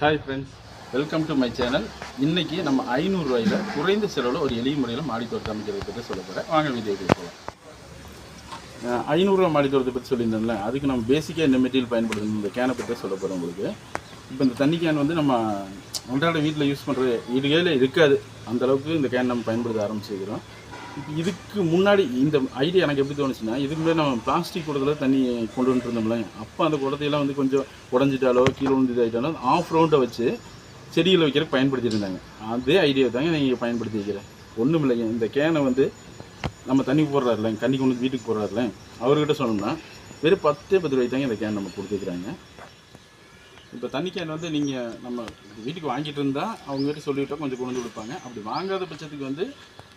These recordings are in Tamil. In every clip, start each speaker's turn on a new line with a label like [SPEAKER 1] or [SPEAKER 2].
[SPEAKER 1] Hi friends welcome to my channel இன்றைக்கி நம்ம ஐநூறுரூவாயில் குறைந்த செலவில் ஒரு எளிய முறையில் மாடி தோட்டம் அமைக்கிறத பற்றி சொல்ல போகிறேன் வாங்க வீடியோக்கு போகலாம் ஐநூறுரூவா மாடித்தோட்டத்தை பற்றி சொல்லியிருந்தோம்ல அதுக்கு நம்ம பேசிக்காக இந்த மெட்டீரியல் பயன்படுத்தணும் இந்த கேனை பற்றி சொல்ல போகிறோம் உங்களுக்கு. இப்போ இந்த தண்ணி கேன் வந்து நம்ம அன்றாட வீட்டில் யூஸ் பண்ணுற இதுகையில் இருக்காது. அந்தளவுக்கு இந்த கேன் நம்ம பயன்படுத்த ஆரம்பிச்சிருக்கிறோம். இதுக்கு முன்னாடி இந்த ஐடியா எனக்கு எப்படி தோணுச்சுன்னா இதுக்கு முன்னாடி நம்ம பிளாஸ்டிக் குடத்தில் தண்ணி கொண்டு வந்துட்டு இருந்தோம்ல அப்போ அந்த குடத்தையெல்லாம் வந்து கொஞ்சம் உடஞ்சிட்டாலோ கீழே விழுந்து ஆஃப் ரவுண்டை வச்சு செடிகளை வைக்கிறதுக்கு பயன்படுத்திட்டு இருந்தாங்க. அதே ஐடியா தாங்க நீங்கள் பயன்படுத்தி வைக்கிறேன். ஒன்றும் இல்லைங்க. இந்த கேனை வந்து நம்ம தண்ணி போடுறாருல கண்ணி கொண்டு வீட்டுக்கு போடுறாருல அவர்கிட்ட சொன்னோம்னா வெறும் பத்தே பத்து ரூபாய்க்கு தாங்க இந்த கேன் நம்ம கொடுத்துக்கிறாங்க இப்போ தண்ணி கேன் வந்து நீங்கள் நம்ம வீட்டுக்கு வாங்கிட்டு இருந்தால் அவங்ககிட்ட சொல்லிவிட்டா கொஞ்சம் கொண்டு வந்து கொடுப்பாங்க. அப்படி வாங்காத பட்சத்துக்கு வந்து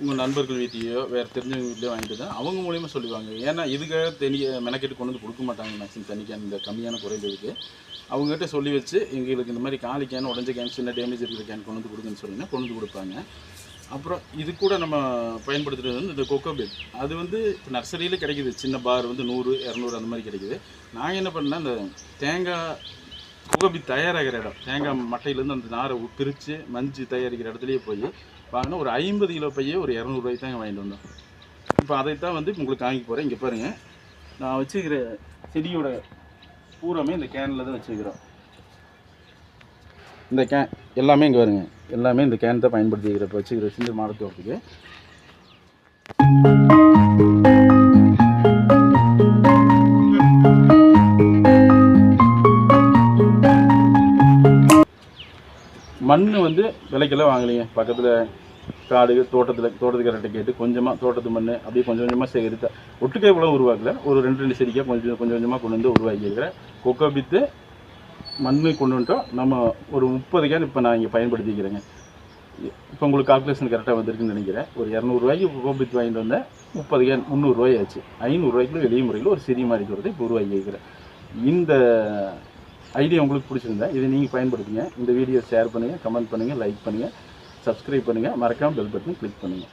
[SPEAKER 1] உங்கள் நண்பர்கள் வீட்டையோ வேறு தெரிஞ்சவங்க வீட்லையோ வாங்கிட்டு தான் அவங்க மூலியமாக சொல்லுவாங்க ஏன்னா இதுக்காக தெரிய மெனக்கெட்டு கொண்டு வந்து கொடுக்க மாட்டாங்க மேக்ஸிமம் தண்ணி கேன். இந்த கம்மியான குறைந்ததுக்கு அவங்ககிட்ட சொல்லி வச்சு எங்களுக்கு இந்த மாதிரி காலி கேன் உடஞ்ச கேன் சின்ன டேமேஜ் இருக்கிற கேன் கொண்டு வந்து கொடுங்கன்னு சொன்னீங்கன்னா கொண்டு வந்து கொடுப்பாங்க. அப்புறம் இது கூட நம்ம பயன்படுத்துகிறது வந்து இந்த கொக்கோ பெட் அது வந்து இப்போ நர்சரியில் கிடைக்குது. சின்ன பார் வந்து நூறு இரநூறு அந்த மாதிரி கிடைக்குது. நான் என்ன பண்ணேன் இந்த தேங்காய் குகம்பி தயாராகிற இடம். தேங்காய் மட்டையிலேருந்து அந்த நாரை பிரித்து மஞ்சு தயாரிக்கிற இடத்துலையே போய் வாங்கினா ஒரு ஐம்பது கிலோ பையே ஒரு இரநூறுவாய்க்கு தாங்க வாங்கிட்டு வந்தோம். இப்போ அதைத்தான் வந்து உங்களுக்கு வாங்கி போகிறேன் இங்கே பாருங்கள் நான் வச்சுக்கிற செடியோட பூராமே இந்த கேனில் தான் வச்சுக்கிறோம் இந்த கேன் எல்லாமே இங்கே வருங்க எல்லாமே இந்த கேன் தான் பயன்படுத்திக்கிற வச்சுக்கிற சிந்து மாடத்தோட்டத்துக்கு மண் வந்து விலைக்கெல்லாம் வாங்கலைங்க. பக்கத்தில் காடு தோட்டத்தில் தோட்டத்துக்காரர்கிட்ட கேட்டு கொஞ்சமாக தோட்டத்து மண் அப்படியே கொஞ்சம் கொஞ்சமாக சேகரித்து. ஒட்டுக்கை கூட உருவாக்கல. ஒரு ரெண்டு ரெண்டு செடிக்காக கொஞ்சம் கொஞ்சம் கொஞ்சமாக கொண்டு வந்து உருவாக்கியிருக்கிறேன் கொக்கோ பித்து மண் கொண்டு வந்துட்டோம். நம்ம ஒரு முப்பது கேன் இப்போ நான் இங்கே பயன்படுத்திக்கிறேங்க. இப்போ உங்களுக்கு கால்குலேஷன் கரெக்டாக வந்திருக்குன்னு நினைக்கிறேன். ஒரு இரநூறுவாய்க்கு கொக்கோ பித்து வாங்கிட்டு வந்தேன். முப்பது கேன் முந்நூறுரூவாய் ஆச்சு. ஐநூறுரூவாய்க்குள்ள எளிய முறையில் ஒரு சிறிய மாதிரி தூரத்தை இப்போ உருவாக்கி வைக்கிறேன் இந்த ஐடியா உங்களுக்கு பிடிச்சிருந்தா இதை நீங்கள் பயன்படுத்துங்க. இந்த வீடியோ ஷேர் பண்ணுங்கள் கமெண்ட் பண்ணுங்கள் லைக் பண்ணுங்கள் சப்ஸ்கிரைப் பண்ணுங்கள் மறக்காமல் பெல் பட்டன் கிளிக் பண்ணுங்கள்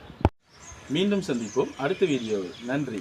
[SPEAKER 1] மீண்டும் சந்திப்போம். அடுத்த வீடியோவில். நன்றி.